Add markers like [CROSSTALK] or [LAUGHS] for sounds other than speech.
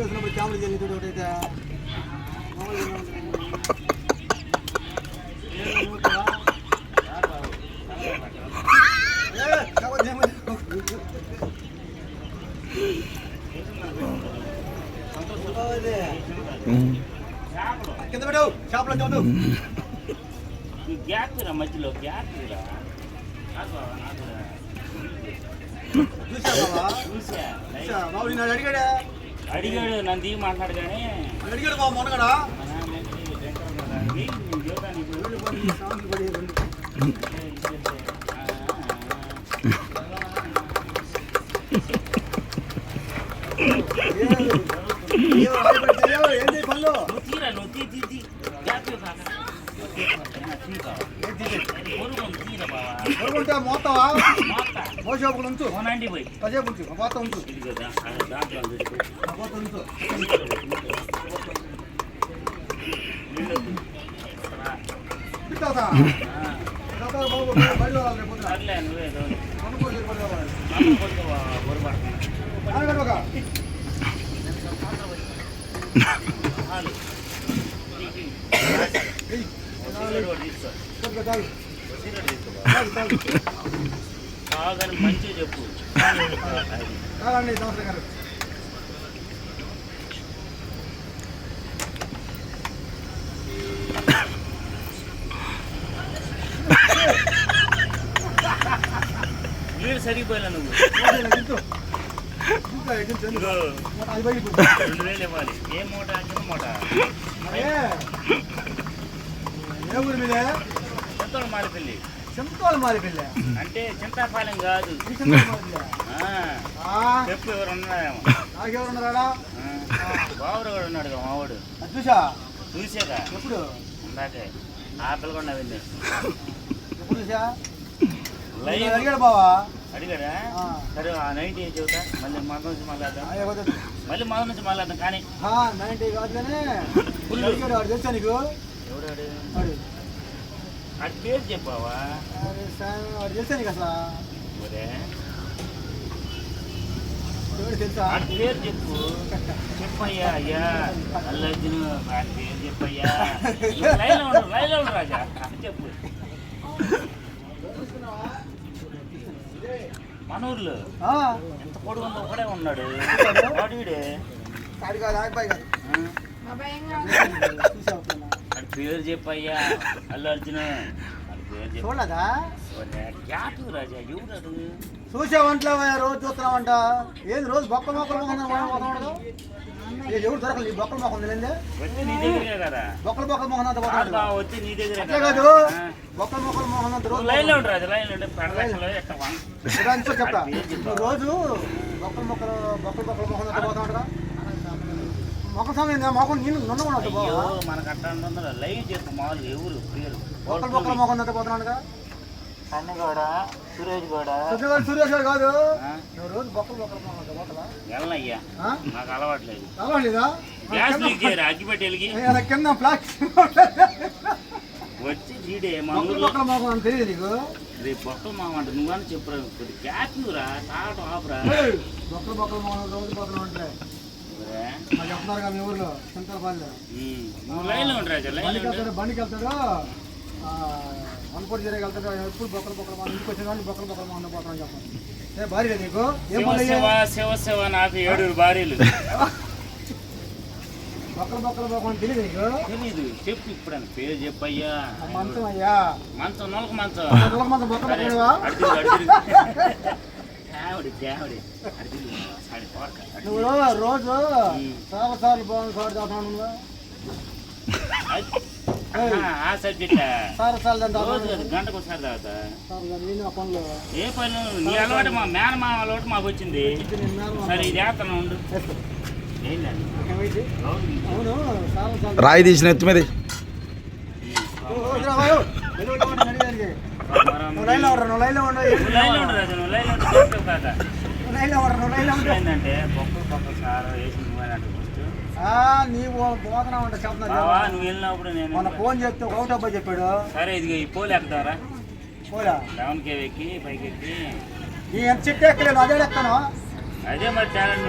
Video వచ్చినప్పుడు camera చేయాలి చూడు ఒకటైతే. కింద పెట్టు షాప్లో చూడు ఈ గ్యాప్ రా మధ్యలో గ్యాప్ రా. నాకు నాకు చూసా బాబా చూసా చూసా బాబు నేను అడిగాడా? అడిగాడు నన్ను దిగి మాట్లాడు కానీ నేను అడిగాడు బాబు మొన్నగడా ఏంటి, పనులు నువ్వు తీరా తీ తీ తీ తీరా కొనుక్కుంటే మోస్తావా మోస్తా మోసేపు ఉంచు కొనండి పోయి కాసేపు ఉంచు ఆ పోత ఉంచు ఇది కదా దాంట్లో పెట్టు ఆ పోత ఉంచు ఇస్తావా? ఆ, ఇస్తావా బాబు బయట రావాలి రేపు పొద్దున. సర్లే నువ్వే రోజు కొనుక్కోసి పడి రావాలి. మనం కొడుకు పొరపాటు ఆగండి ఒక. చాలు ఏయ్, సిగరెట్ కూడా తీసుకో కాదని మంచిగా చెప్పు. నీళ్ళు సరిపోయినా నువ్వు. రెండు వేలు ఇవ్వాలి. ఏ మూట చిన్న మూట. ఏ? ఊరి మీదే? మారిపల్లి చింతోలు మారి పిల్ల. అంటే చింతాపాలెం కాదు. చెప్పు ఎవరు ఉన్నారేమో. నాకెవరున్నారా బావుడు కూడా ఉన్నాడు మావాడు. అది చూసా? చూసాక ఎప్పుడు? ఇందాకే. ఆకలి కూడా వింది ఎప్పుడు చూసా? లైవ్ అడిగాడు బావా? అడిగాడా? ఆ. సరే ఆ నైట్ ఏం చెబుతా. మళ్ళీ మన నుంచి మాట్లాడదాం. మళ్ళీ మన నుంచి మాట్లాడదాం. కానీ నైన్టీ కాదు కానీ వాడు తెలుసా నీకు? ఎవడాడు వాడు అది పేరు చెప్పావా? అరే సామి, వాడు నీకు అసలు ఒరే. ఎవడు తెలుసా? పేరు చెప్పు. చెప్పయ్యా అయ్యా. అల్లర్జును వాడి పేరు చెప్పయ్యా. లైన్లో ఉండు లైన్లో ఉండు రాజా. చెప్పు. మన ఊర్లో ఆ, ఎంత పొడుగు ఉందో ఒకడే ఉన్నాడు. వాడు వీడే. ఆడు కాదు ఆగిపోయి కాదు. ఆ? పేరు చెప్పయ్యా అల్లు అర్జున్. చూడలేదా క్యాటు రాజా ఎవడాడు చూసావంటలే రోజు చూస్తున్నావంట. ఏంది రోజు బొక్కల మొక్కలు ఎవరు దొరకలేదు ఈ బొక్కల నీ దగ్గరే కదా. బొక్కల బొక్కల మొహం అంత నీ అట్లే కదా. బొక్కల మొక్కల మొహం అంత రోజు ఉంటే చెప్తా. రోజు బొక్కల మొక్కలు బొక్కల బొక్కల మొహం అంత పోతున్నాడుగా మొక్క సమయం మొఖం నున్న కూడా అయ్యో మనకు అట్లా ఉంటుందా లైవ్ చెప్పు మామూలు ఎవరు పేరు బొక్కల బొక్కల మొహం అంత పోతున్నాడుగా. అన్నగోడ సురేష్ గోడ. సురేష్ కాదు? నువ్వు రోజు బొక్కల? నాకు అలవాట్లేదు. అలవాట్లేదా? గ్యాస్ లీక్ చేయరా? అగ్గిపెట్టి వెలిగి. ఏ, కింద ప్లాస్టిక్ [LAUGHS] వచ్చి మా బొక్కల తెలియదు నీకు. రేపు బొక్కలు మామంట నువ్వని చెప్పురా? కొద్ది గ్యాస్ రా తాగటం ఆపురా? బొక్కల బొక్కల మొహం రోజు పోతున్నావు అంటే చెప్తున్నారు మీ ఊర్లో చింతలపల్లి బండికి వెళ్తాడు వెళ్తాడు. వనపూడి జరిగి వెళ్తాడు. ఎప్పుడు బొక్కల బొక్కల మొహం ఇంటికి వచ్చిన బొక్కల బొక్కల చెప్పండి ఏ భార్య నీకు? ఏం శివ శివ నాకు ఏడుగురు భార్యలు. బొక్కల బొక్కల మొహం తెలియదు నీకు? చెప్పు ఇప్పుడు అని పేరు చెప్పయ్యా. ఆ మంచం అయ్యా. మంచం నొలక మంచం. నొలక మంచం బొక్కల నువ్వు రోజు చాలా సార్లు బాగుంది సార్ ఏ పని నీ అలవాటు మా మేనమా అలవాటు మాకు వచ్చింది. సరే ఇది వేస్తాను ఉండు. రాయి తీసిన ఎత్తు మీద. నువ్వు లైన్లో [LAUGHS] ఉండరు నువ్వు లైన్లో ఉండు. కాదా. నువ్వు నువ్వు ఏంటంటే బొక్కలు బొక్కలు సార్ వేసి నువ్వేనంట ఫస్ట్. ఆ, నీవు పోతున్నావు అంట చెప్తున్నా నువ్వు వెళ్ళినప్పుడు నేను మొన్న ఫోన్ చేస్తే ఒక చెప్పాడు. సరే ఇదిగో ఈ పోలు ఎక్కుతారా పోలా. డౌన్ కేవ్ ఎక్కి పైకి ఎక్కి. నీ ఎంత చెట్టు ఎక్కలేదు అదే ఎక్కను అదే మరి టాలెంట్